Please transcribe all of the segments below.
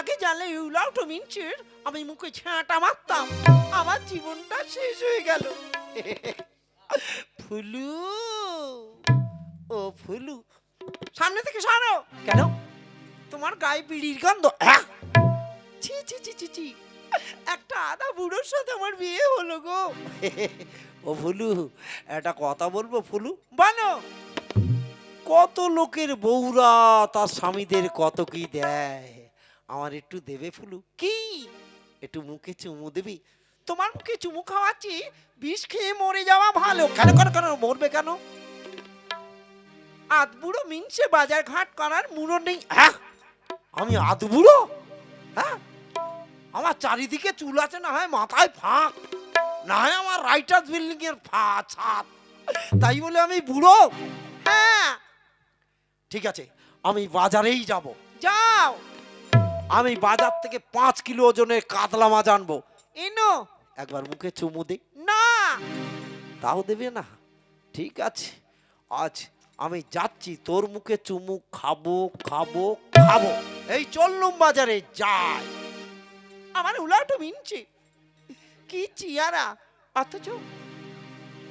আগে জানলে তো মিনচির, আমি মুখে ঝাঁটা মারতাম। আমার জীবনটা শেষ হয়ে গেল। ফুলু, ও ফুলু, সামনে থেকে সরো। কেন? তোমার গায়ে বিড়ির গন্ধ! ছি ছি ছি ছি ছি। একটা আধা বুড়োর সাথে আমার বিয়ে হলো গো। ও ফুলু, একটা কথা বলব ফুলু? বলো কত লোকের বউরা তার স্বামীদের কত কি দেয়? আমার একটু দেবে ফুলু। কি? একটু মুখে চুমু দেবি? তোমার মুখে চুমু খাওয়াচ্ছি, বিষ খেয়ে মরে যাওয়া ভালো। কেন কেন কেন, মরবে কেন? আধ বুড়ো মিনসে বাজার ঘাট করার মুড়ো নেই। হ্যাঁ? আমি আধ বুড়ো হ্যাঁ? আমার চারিদিকে চুল আছে, না হয় মাথায় ফাঁক, না হয় আমার রাইটার্স বিল্ডিং এর ছাদ। তাই বলে আমি বুড়ো। হ্যাঁ? ঠিক আছে, আমি বাজারেই যাব। যাও। আমি বাজার থেকে পাঁচ কিলো ওজনের কাতলা মাছ আনব। এনো। একবার মুখে চুমু দে না। তাও দেবে না। ঠিক আছে। আজ আমি যাচ্ছি তোর মুখে চুমু খাব খাব খাব। এই চললুম বাজারে যাই। আমার উলাটো মিনছে। কি চিয়ারা। অথচ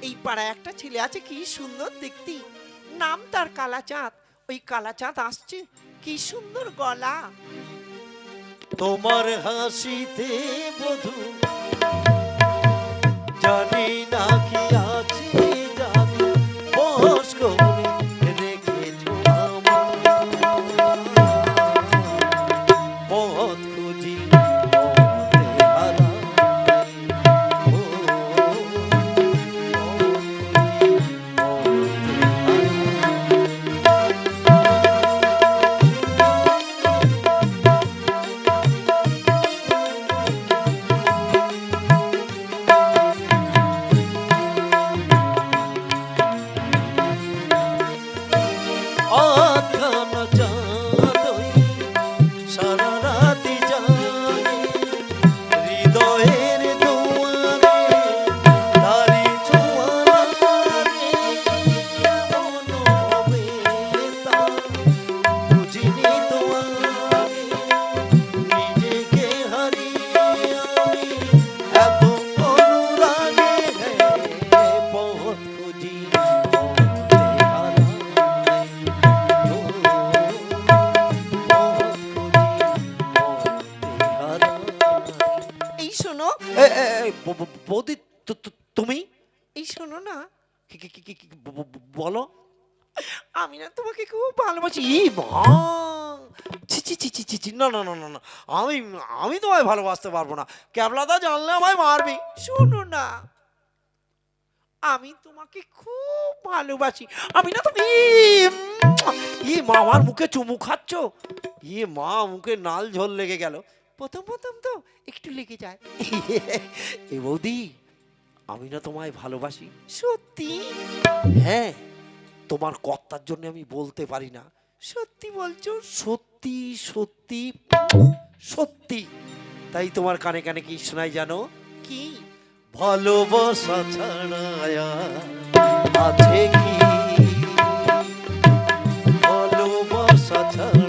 এই পাড়ায় একটা ছেলে আছে কি সুন্দর দেখতি। নাম তার কালাচাঁদ। ওই কালাচাঁদ আসছে কি সুন্দর গলা। তোমার হাসিতে বধু। জানি না কি আছে জানি বস বলো। আমি না তোমাকে খুব ভালোবাসি। ই মা ছি ছি ছি ছি ছি না না না না আমি আমি তোমায় ভালোবাসতে পারব না। ক্যাবলাদা জানলে আমায় মারবি। শোনো না। আমি তোমাকে খুব ভালোবাসি। আমি না তুমি ই মা আমার মুখে চুমু খাচ্ছ? ই মা মুখে নাল ঝোল লেগে গেল। প্রথম প্রথম তো একটু লেগে যায়। এ বৌদি আমি না তোমায় ভালোবাসি। সত্যি? হ্যাঁ তোমার কর্তার জন্য আমি বলতে পারি না। সত্যি বলছো? সত্যি সত্যি সত্যি। তাই তোমার কানে কানে কি শোনাই জানো? কি? ভালোবাসা ছাড়া আছে কি? ভালোবাসা ছাড়া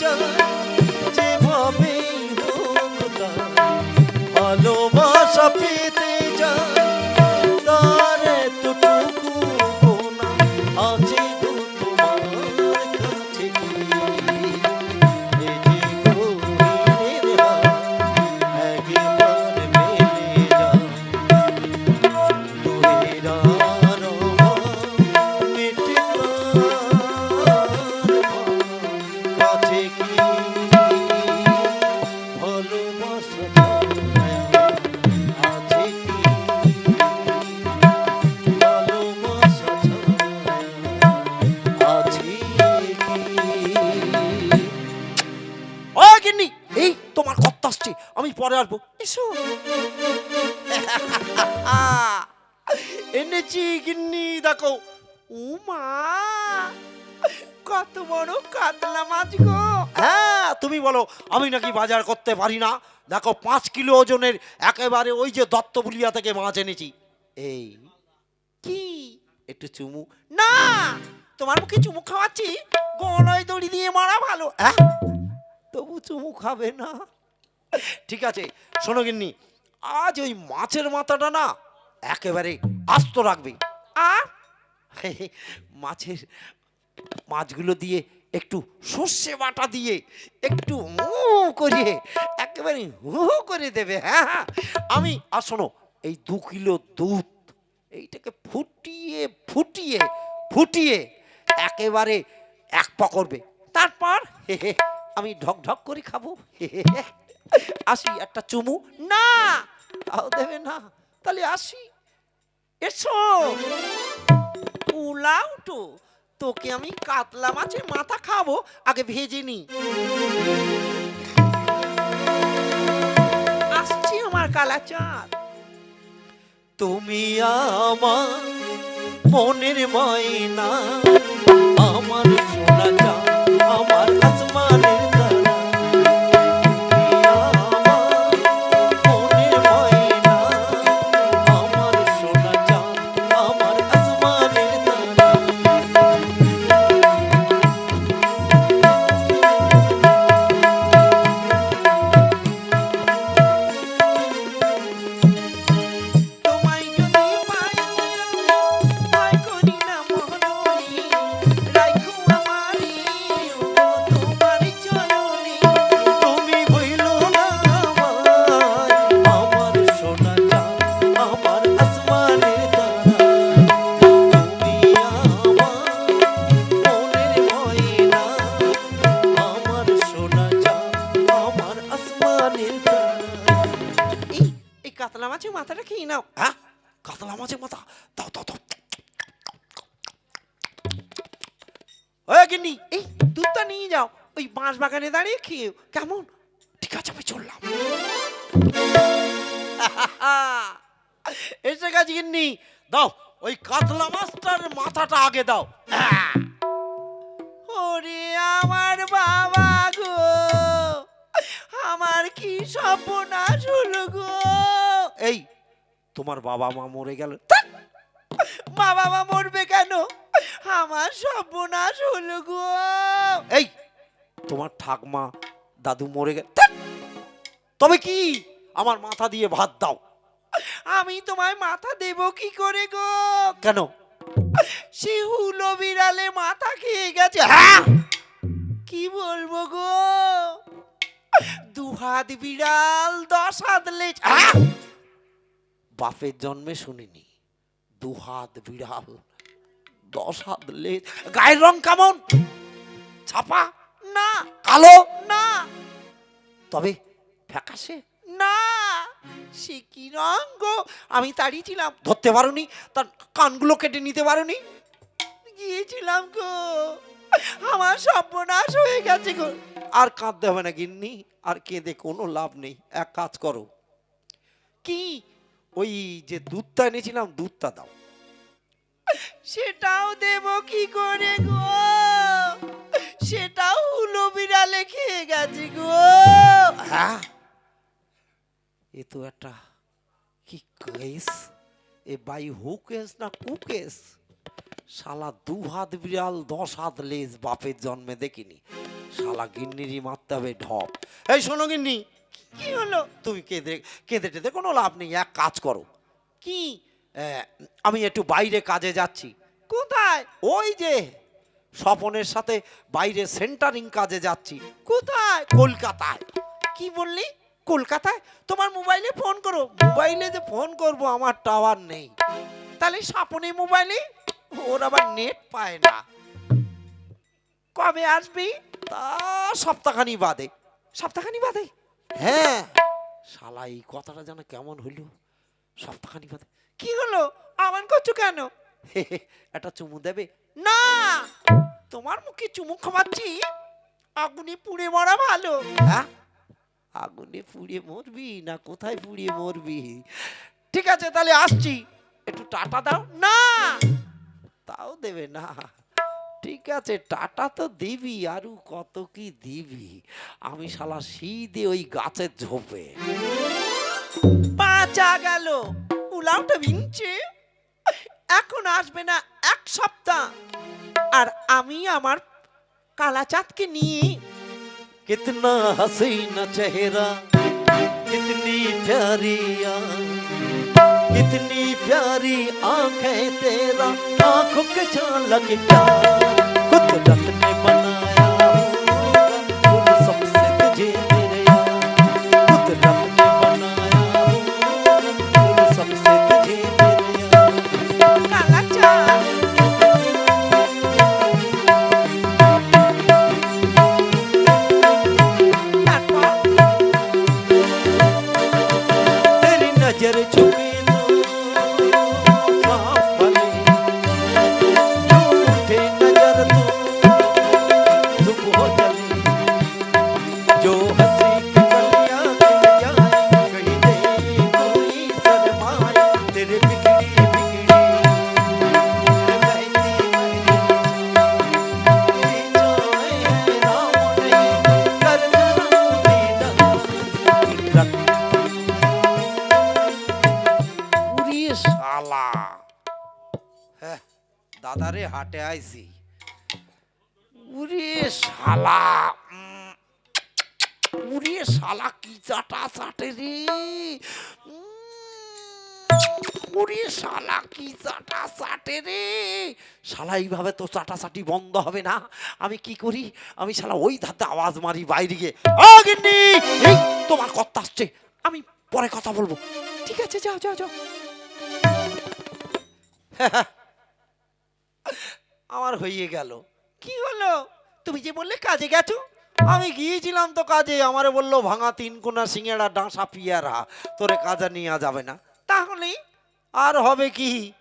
পেতে চায় যেভাবে হোক ভালোবাসা পেতে পরে আসব। এসো। এনেছি গিন্নি দেখো। উমা কত বড় কাতলা মাছ গো। হ্যাঁ তুমি বলো আমি নাকি বাজার করতে পারি না। দেখো পাঁচ কিলো ওজনের একেবারে ওই যে দত্ত দত্তবুলিয়া থেকে মাছ এনেছি। এই কি? একটু চুমু। না তোমার মুখে চুমু খাওয়াচ্ছি। গলায় দড়ি দিয়ে মারা ভালো। হ্যাঁ তবু চুমু খাবে না। ঠিক আছে শোনো গিন্নি আজ ওই মাছের মাথাটা না একেবারে আস্ত রাখবে। আর মাছের মাছগুলো দিয়ে একটু সর্ষে বাটা দিয়ে একটু মু করে একেবারে হু হু করে দেবে হ্যাঁ হ্যাঁ। আমি আর শোনো এই দু কিলো দুধ এইটাকে ফুটিয়ে ফুটিয়ে ফুটিয়ে একেবারে এক পা করবে। তারপর আমি ঢক ঢক করে খাব আসি একটা চুমু। না, তাও দেবে না। তাহলে আসি। এসো। উলাও তো তোকে আমি কাতলা মাছের মাথা খাব। আগে ভেজে নি। আসছি আমার কালা চাঁদ তুমি আমার মনের ময়না, আমার কেমন? ঠিক আছে আমি চললাম। এসে গেছি গিন্নি। দাও ওই কাতলা মাছটার মাথাটা আগে দাও। ওরে আমার বাবা গো আমার কি সর্বনাশ হলো গো? এই তোমার বাবা মা মরে গেল। বাবা মা বাবা মরবে কেন? আমার সর্বনাশ হলো গো। এই তোমার ঠাকমা দাদু মরে গেল তবে কি? আমার মাথা দিয়ে ভাত দাও। আমি তোমায় মাথা দেব কি করে গো? কেন? সে হুলো বিড়ালে মাথা খেয়ে গেছে। হ্যাঁ! কি বলব গো? দু হাত বিড়াল দশ হাত লেজ বাপের জন্মে শুনিনি। দু হাত বিড়াল দশ হাত লেজ গায়ের রং কেমন? ছাপা! না। কালো? না। তবে ফ্যাকাশে? না। সে কি রঙ গো? আমি তাড়িয়েছিলাম ধরতে পারোনি? তার কানগুলো কেটে নিতে পারোনি? গিয়েছিলাম গো। আমার সর্বনাশ হয়ে গেছে গো। আর কাঁদতে হবে না গিন্নি। আর কেঁদে কোনো লাভ নেই। এক কাজ করো। কি? ওই যে দুধটা এনেছিলাম দুধটা দাও। সেটাও দেব কি করে গো? সেটাও খেয়ে গেছে গো। হ্যাঁ? এ তো একটা কি কেস? এ বাই হু কেস না কু কেস? শালা দু হাত বিড়াল দশ হাত লেজ বাপের জন্মে দেখিনি। শালা গিন্নিরই মারতে হবে ঢপ। এই শোনো গিন্নি কি হলো? তুমি কেঁদে কেঁদে টেঁদে কোনো লাভ নেই এক কাজ করো। কি? আমি একটু বাইরে কাজে যাচ্ছি। কোথায়? ওই যে স্বপনের সাথে বাইরে সেন্টারিং কাজে যাচ্ছি। কোথায়? কলকাতায়। কি বললি? কলকাতায়? তোমার মোবাইলে ফোন করো। মোবাইলে যে ফোন করব আমার টাওয়ার নেই। তাহলে স্বপনে মোবাইলে? ওর আবার নেট পায় না। কবে আসবি? তা সপ্তাহখানি বাদে। সপ্তাহখানি বাদে? হ্যাঁ। শালা এই কথাটা যেন কেমন হইল। সপ্তাহখানি বাদে। কি হলো? আমান করছ কেন? একটা চুমু দেবে। না! তোমার মুখে চুমু খাওয়াচ্ছি? আগুনে পুড়ে মরা ভালো। হ্যাঁ? আগুনে পুড়ে মরবি না কোথায় পুড়িয়ে মরবি? ঠিক আছে তাহলে আসছি। একটু টাটা দাও। না তাও দেবে না। ঠিক আছে টাটা তো দিবি আরু কত কি দিবি? আমি শালা সিদে ওই গাছের ঝোপে। বাঁচা গেল। উলাউটা মিনছে এখন আসবে না এক সপ্তাহ আর আমি আমার কালাচাঁদকে নিয়ে कितना हसीना चेहरा कितनी प्यारी आँख, कितनी प्यारी आंखें तेरा आंखों के झलक प्यार कुदरत ने बनाया রে। উড়ি শালা, কি চাটা চাটে রে। শালা, এইভাবে তো চাটাচাটি বন্ধ হবে না। আমি কি করি? আমি শালা ওই ধাতে আওয়াজ মারি বাইরে গিয়ে। "ও এই, তোমার কর্তা আসছে। আমি পরে কথা বলব। ঠিক আছে, যাও যাও যাও। আমার হয়ে গেল। কি হলো? তুমি যে বললে কাজে গেছো? আমি গিয়েছিলাম তো কাজে, আমারে বলল, ভাঙা তিন কোনা সিঙ্গেড়া ডাঁসা পিয়ারা, তোরে কাজে নেওয়া যাবে না। তাহলে আর হবে কি?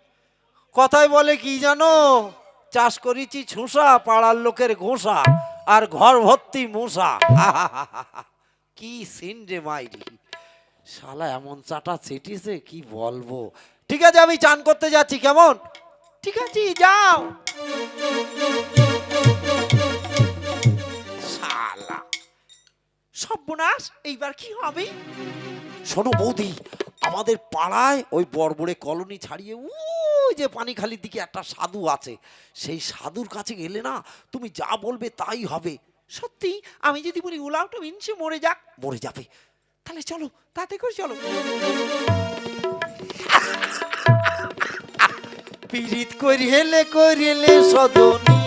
কথায় বলে কি জানো? চাষ করেছি ছুসা, পাড়ার লোকের ঘোষা, আর ঘর ভর্তি মশা। কি সিন রে মাইরি শালা এমন চাটা ছেটিছে, কি বলব? ঠিক আছে, আমি চান করতে যাচ্ছি, কেমন? ঠিক আছে, যাও। সর্বনাশ এইবার কি হবে? শোনো বৌদি আমাদের পাড়ায় ওই বড়বড়ে কলোনি ছাড়িয়ে ওই যে পানিখালির দিকে একটা সাধু আছে সেই সাধুর কাছে গেলে না তুমি যা বলবে তাই হবে। সত্যি? আমি যদি বলি উলাউটা মিনছে মরে যাক। মরে যাবে। তাহলে চলো তাতে করে চলো। পীড়িত করিলে করিলে সদনী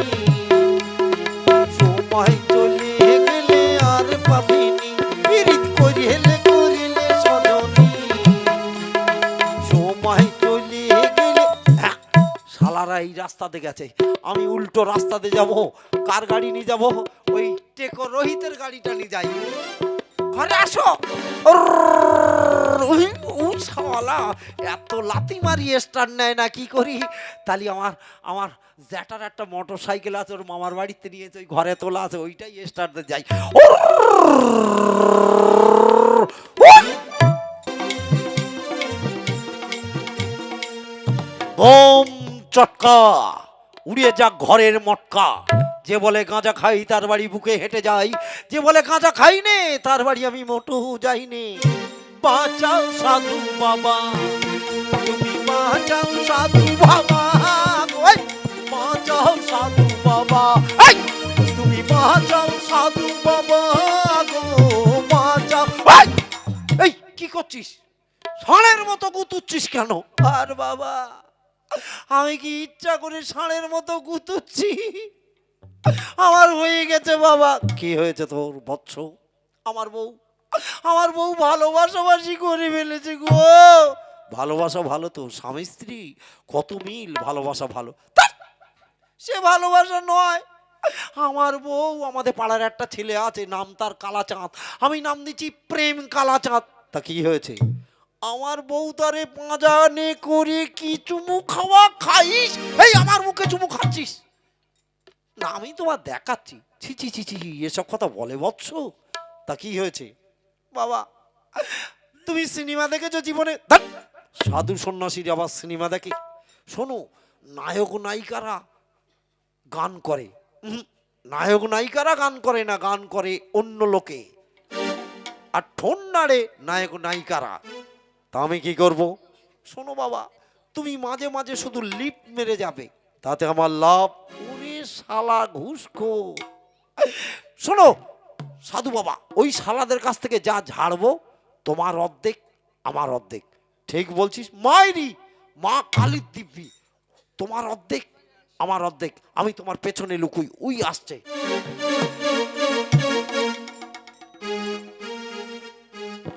সময় চলে গেলে আর পাবিনি শালারা এই রাস্তাতে গেছে। আমি উল্টো রাস্তাতে যাব, কার গাড়ি নিয়ে যাব? ওই টেকো রোহিতের গাড়িটা নিয়ে যাই। ঘরে আসো। শালা, এত লাতি মারি স্টার্ট নেয় না, কি করি? তাহলে আমার আমার জ্যাটার একটা মোটর সাইকেল আছে, ওর মামার বাড়িতে নিয়েছে ওই ঘরে তোলা আছে, ওইটাই স্টার্ট যাই। বোম চটকা উড়িয়ে যাক ঘরের মটকা। যে বলে গাঁজা খাই তার বাড়ি বুকে হেঁটে যাই। যে বলে গাঁজা খাই নে তার বাড়ি আমি মোটু যাই নে। বাঁচাও সাধু বাবা তুমি বাঁচাও সাধু বাবা। বাঁচাও সাধু বাবা। তুমি বাঁচাও সাধু বাবা গো বাঁচাও। এই, কি করছিস? ষাঁড়ের মতো গুতুচ্ছিস কেন? আর বাবা। আমি কি ইচ্ছা করে ষাঁড়ের মতো গুতুচ্ছি? আমার হয়ে গেছে বাবা। কি হয়েছে তোর বৎস? আমার বউ। আমার বউ ভালোবাসাবাসি করে ফেলেছে গো। ভালোবাসা ভালো তো, স্বামী স্ত্রী, কত মিল ভালোবাসা ভালো। সে ভালোবাসা নয়। আমার বউ, আমাদের পাড়ার একটা ছেলে আছে, নাম তার কালাচাঁদ। আমি নাম দিচ্ছি প্রেম কালাচাঁদ। তা কি হয়েছে? আমার বউ তারে পাঁজা নে করে কি চুমু খাওয়া খাইস? এই, আমার মুখে চুমু খাচ্ছিস? না, আমি তোমার দেখাচ্ছি। ছি ছি ছি ছি এসব কথা বলে বৎস। তা কি হয়েছে? বাবা, তুমি সিনেমা দেখেছ জীবনে? সাধু সন্ন্যাসীর আবার সিনেমা দেখে। শোনো, নায়ক নায়িকারা গান করে। নায়ক নায়িকারা গান করে না, গান করে অন্য লোকে। আর ঠোন নাড়ে নায়ক নায়িকারা। তা আমি কি করব? শোনো বাবা তুমি মাঝে মাঝে শুধু লিপ মেরে যাবে। তাতে আমার লাভ? ওরে শালা ঘুষখো। শোনো সাধু বাবা ওই শালাদের কাছ থেকে যা ঝাড়বো তোমার অর্ধেক আমার অর্ধেক। ঠিক বলছিস। মায়েরি মা কালীর দিব্যি তোমার অর্ধেক আমার অর্ধেক আমি তোমার পেছনে লুকুই উই আসছে।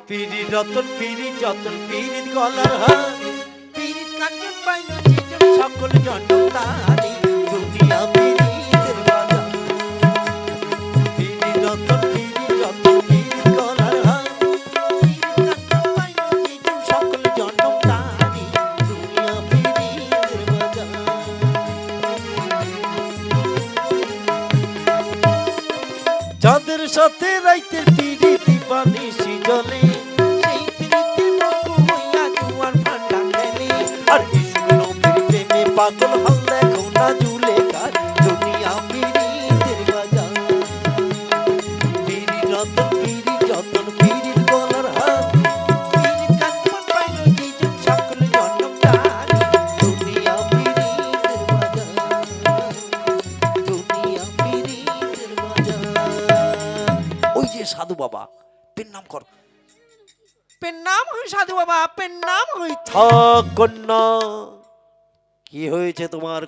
পিরি রতন পিরি যতন পিরি গলার হার পীড়িত কাঞ্চন পাইল সকল জন্ম তারি দুনিয়া বাজার পিরি রতন পিরি যতন পিরি গলার হার সকল জন্ম দুনিয়া পীড়িতের যাদের সাথে রাইতের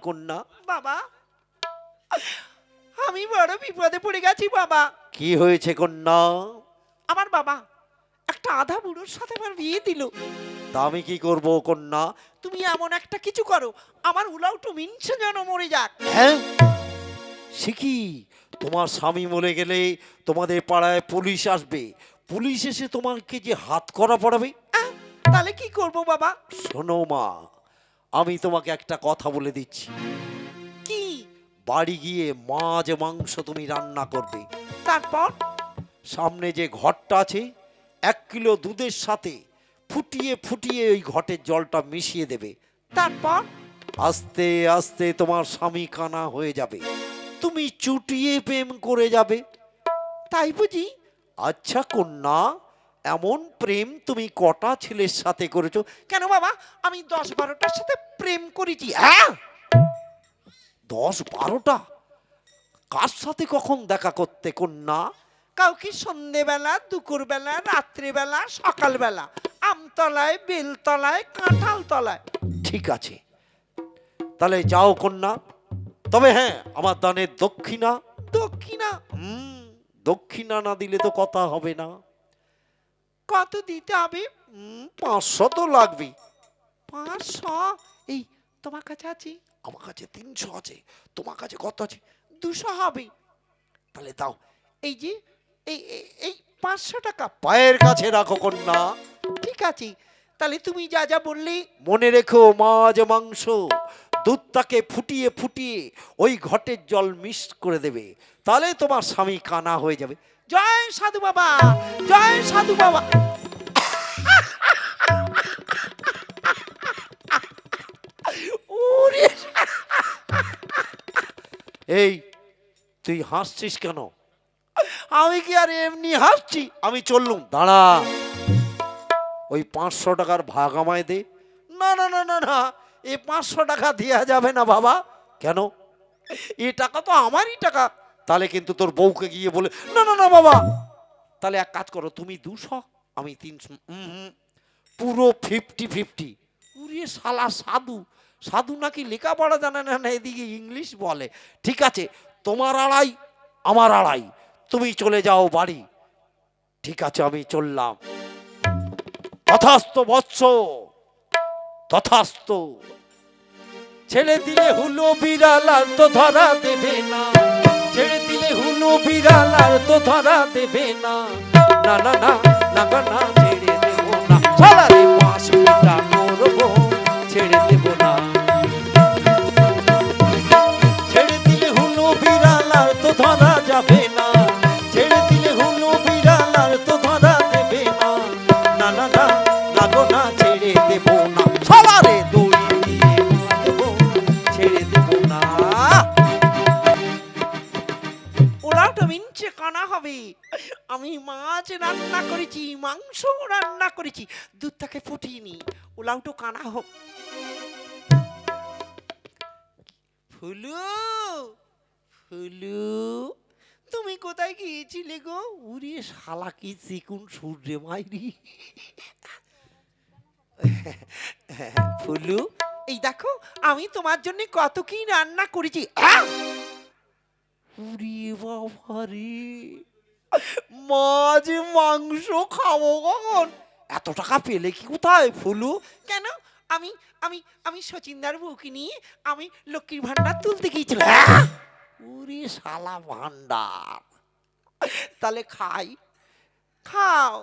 কন্যা। বাবা আমি বড় বিপদে পড়ে গেছি বাবা। কি হয়েছে কন্যা? আমার বাবা একটা আধা বুড়োর সাথে আমার বিয়ে দিল। তা আমি কি করব কন্যা? তুমি এমন একটা কিছু করো আমার উলাউটু মিনছে যেন মরে যাক। হ্যাঁ? সে শিখি তোমার স্বামী মরে গেলে তোমাদের পাড়ায় পুলিশ আসবে। পুলিশ এসে তোমাকে যে হাত করা পড়াবে? তাহলে কি করব বাবা? শোনো মা আমি তোমাকে একটা কথা বলে দিচ্ছি। কি? বাড়ি গিয়ে মাছ মাংস তুমি রান্না করবে। তারপর? সামনে যে ঘরটা আছে এক কিলো দুধের সাথে ফুটিয়ে ফুটিয়ে ওই ঘটের জলটা মিশিয়ে দেবে। তারপর? আস্তে আস্তে তোমার স্বামী কানা হয়ে যাবে। তুমি চুটিয়ে প্রেম করে যাবে। তাই বুঝি? আচ্ছা কন্যা এমন প্রেম তুমি কটা ছেলের সাথে করেছ? কেন বাবা? আমি দশ বারোটার সাথে প্রেম করেছি হ্যাঁ? দশ বারোটা? কার সাথে কখন দেখা করতে কন্যা? কাউকে সন্ধেবেলা, দুপুরবেলা, রাত্রিবেলা, সকালবেলা, আমতলায়, বেলতলায় কাঁঠাল তলায় ঠিক আছে। তাহলে যাও কন্যা। তবে হ্যাঁ আমার দানের দক্ষিণা। দক্ষিণা? হুম, দক্ষিণা না দিলে তো কথা হবে না। কত দিতে হবে? পাঁচশো তো লাগবে পাঁচশো? এই তোমার কাছে আছে? আমার কাছে তিনশো আছে। তোমার কাছে কত আছে? দুশো হবে। তাহলে দাও। এই যে এই এই- এই পাঁচশো টাকা। পায়ের কাছে রাখো কন্যা। ঠিক আছে। তাহলে তুমি যা যা বললে। মনে রেখো মাছ মাংস দুধটাকে ফুটিয়ে ফুটিয়ে ওই ঘটের জল মিক্স করে দেবে। তাহলে তোমার স্বামী কানা হয়ে যাবে। জয় সাধু বাবা জয় সাধু বাবা। ওরে! এই তুই হাসছিস কেন? আমি কি আর এমনি হাসছি? আমি চললুম দাঁড়া। ওই পাঁচশো টাকার ভাগ আমায় দে। না না না না না এই পাঁচশো টাকা দেওয়া যাবে না বাবা। কেন? এই টাকা তো আমারই টাকা। তাহলে কিন্তু তোর বউকে গিয়ে বলে, না না না, বাবা। তাহলে এক কাজ করো, তুমি দুশো, আমি তিনশো পুরো ফিফটি ফিফটি উড়িয়ে শালা সাধু। সাধু নাকি লেখাপড়া জানে না না, এদিকে ইংলিশ বলে। ঠিক আছে, তোমার আড়াই, আমার আড়াই। তুমি চলে যাও বাড়ি। ঠিক আছে, আমি চললাম। তথাস্ত বৎস, তথাস্ত। ছেড়ে দিলে হুলো বিড়াল তো ধরা দেবে না। ছেড়ে দিলে হুনু বিড়াল, আর তো ধরা দেবে না। না না না না না ছেড়ে দেবো না। সারারে পাঁচ মাংস রান্না করেছি। দুধটাকে নি উলাউটো কানা হোক। ফুলু ফুলু, তুমি কোথায় গিয়েছিলে গো? উড়ে শালা কি চিকুন সূর্যে মাইরি। ফুলু, এই দেখো, আমি তোমার জন্য কত কি রান্না করেছি! উরি বাবা রে। মাছ মাংস খাব কখন এত টাকা পেলে কি কোথায় ফুলু কেন আমি আমি আমি সচিনদার বউকে নিয়ে আমি লক্ষ্মীর ভান্ডার তুলতে গিয়েছিলাম! উরি শালা ভান্ডার তাহলে খাই খাও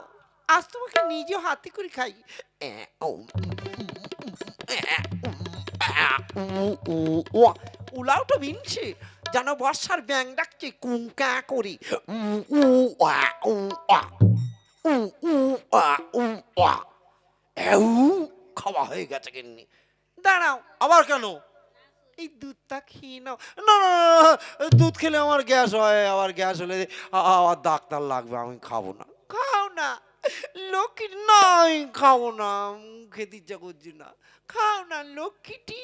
আজ তোমাকে নিজে হাতে করে খাই এ, ও, উলাও তো মিনছে যেন বর্ষার ব্যাং ডাকছে কুঙ্কা করে উম, উ, আ, উ, আ। উ, উ, আ, উ, আ। খাওয়া হয়ে গেছে কিন্নি দাঁড়াও আবার কেন এই দুধটা খেয়ে নাও না দুধ খেলে আমার গ্যাস হয় আবার গ্যাস হলে আবার ডাক্তার লাগবে আমি খাব না খাও না লক্ষ্মী নাই খাব না খেতে ইচ্ছা করছি না খাও না লক্ষ্মীটি।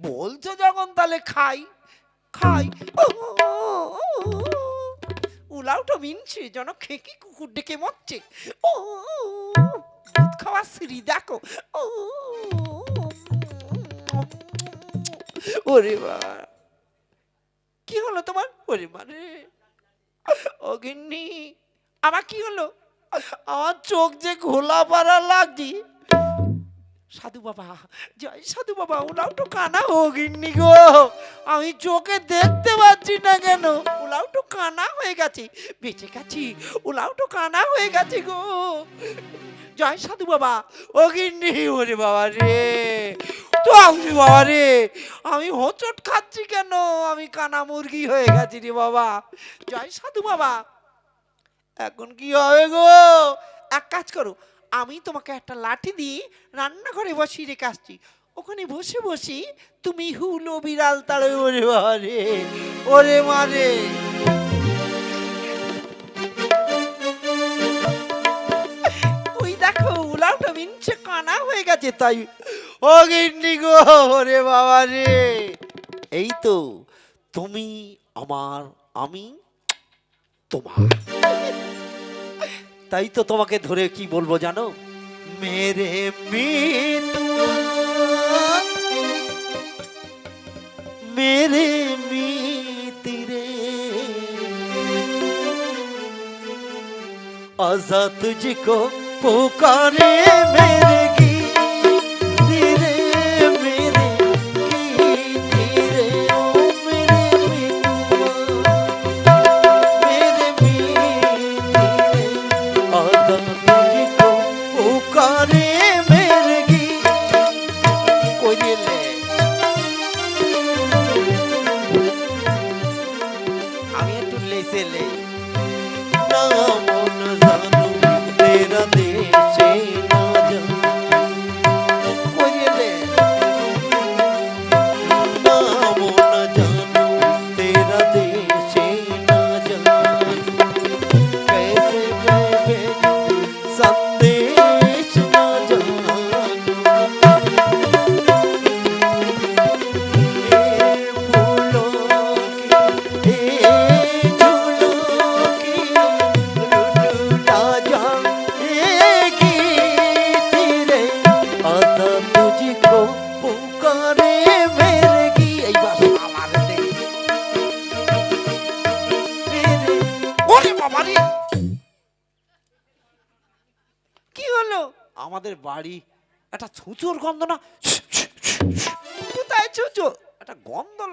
বলছো যখন তাহলে খাই খাই। উলাউটা মিনছে, যেন খেকি কুকুর ডেকে মরছে। ও দুধ খাওয়া সিঁড়ি, দেখো। ওরে বাবা। কি হলো তোমার? ওরে মানে ও আমার কি হলো? আমার চোখ যে ঘোলা পাড়া লাগছে। সাধু বাবা, জয় সাধু বাবা ওলাও তো কানা গিন্নি গো। আমি চোখে দেখতে পাচ্ছি না কেন? ওলাও তো কানা হয়ে গেছে, বেঁচে গেছি ওলাও তো কানা হয়ে গেছে গো। জয় সাধু বাবা, ও গিন্নি, ওরে বাবা রে, তো আমি বাবা রে, আমি হোঁচট খাচ্ছি কেন? আমি কানা মুরগি হয়ে গেছি রে বাবা। জয় সাধু বাবা, এখন কি হবে গো? এক কাজ করো আমি তোমাকে একটা লাঠি দিয়ে রান্নাঘরে বসিয়ে রেখে আসছি। ওখানে বসে বসে তুমি হুলো বিড়াল তাড়ে ওরে বাবা রে, ওরে মারে ওই দেখো উলাউটা মিনছে কানা হয়ে গেছে তাই। ও গিন্নি গো, ওরে বাবা রে। এই তো তুমি আমার, আমি তোমার। তাই তো তোমাকে ধরে কি বলবো জানো মেরে মিতুয়া মেরে মিতিরে आजा तुझको पुकारे मेरे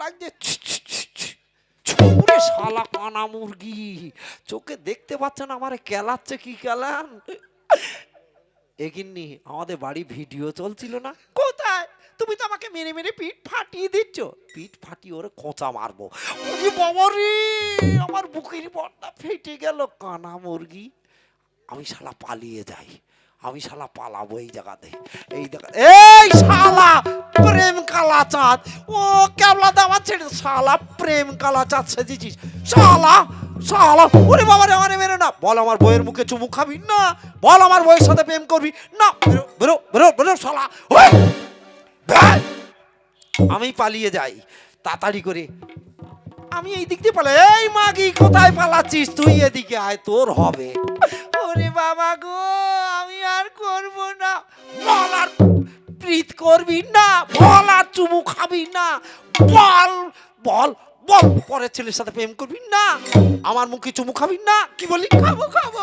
লাগছে ছুঁড়ে শালা কানা মুরগি। চোখে দেখতে পাচ্ছেন আমারে কেলাচ্ছে কি কেলান? এগিন্নি আমাদের বাড়ি ভিডিও চলছিল না? কোথায়? তুমি তো আমাকে মেরে মেরে পিঠ ফাটিয়ে দিচ্ছ। পিঠ ফাটিয়ে ওরে খোঁচা মারবো। ওরে বাবা রে, আমার বুকের বড়টা ফেটে গেল, কানা মুরগি। আমি শালা পালিয়ে যাই। আমি শালা পালাবো এই জায়গাতে। এই জায়গা এই শালা প্রেম কালা চাঁদ ও কেবলা দামা ছেড়ে শালা প্রেম কালা চাঁদ সেজেছিস। শালা শালা। ওরে বাবা রে আমারে মেরে না। বল আমার বইয়ের মুখে চুমু খাবি? না। বল আমার বইয়ের সাথে প্রেম করবি? না। বেরো বেরো বেরো বেরো, শালা! আমি পালিয়ে যাই। তাড়াতাড়ি করে। আমি এই দিক দিয়ে পালাই এই মাগি কোথায় পালাচ্ছিস? তুই এদিকে আয়, তোর হবে। ওরে বাবা গো! বল আর প্রীত করবি না বল আর চুমু খাবি না, বল বল বল। পরের ছেলের সাথে প্রেম করবি না, আমার মুখে চুমু খাবি না। কি বলি খাব খাব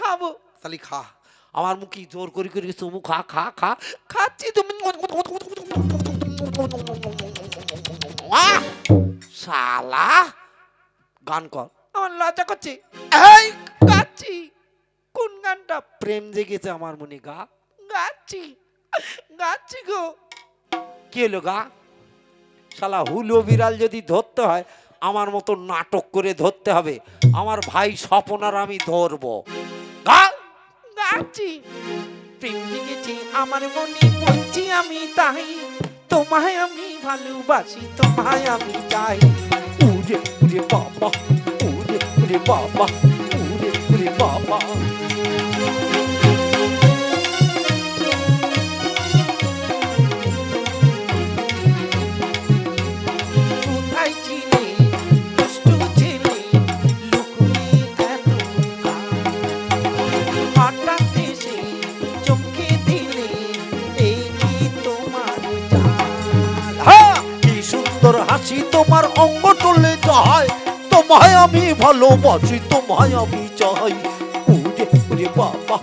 খাব। তাহলে খা। আমার মুখে জোর করে করে চুমু খা খা খা। খাচ্ছি তুমি! শালা, গান কর। আমার লজ্জা করছে। এই গাচ্ছি কোন গানটা? প্রেম জেগেছে আমার মনে, গা। গাচ্ছি। গাচ্ছি গো। কি হলো, গা? শালা হুলো বিড়াল যদি ধরতে হয়, আমার মতো নাটক করে ধরতে হবে। আমার ভাই স্বপনার আমি ধরবো। গা? গাচ্ছি। প্রেম আমার মনে, বলছি আমি তাই। তোমায় আমি ভালোবাসি, তোমায় আমি চাই। উরে উরে বাবা উরে উরে বাবা। উরে বাবা হ্যাঁ তোমার অঙ্গ টলে যায় তোমায় আমি ভালোবাসি তোমায় আমি চাই। ওরে ওরে বাবা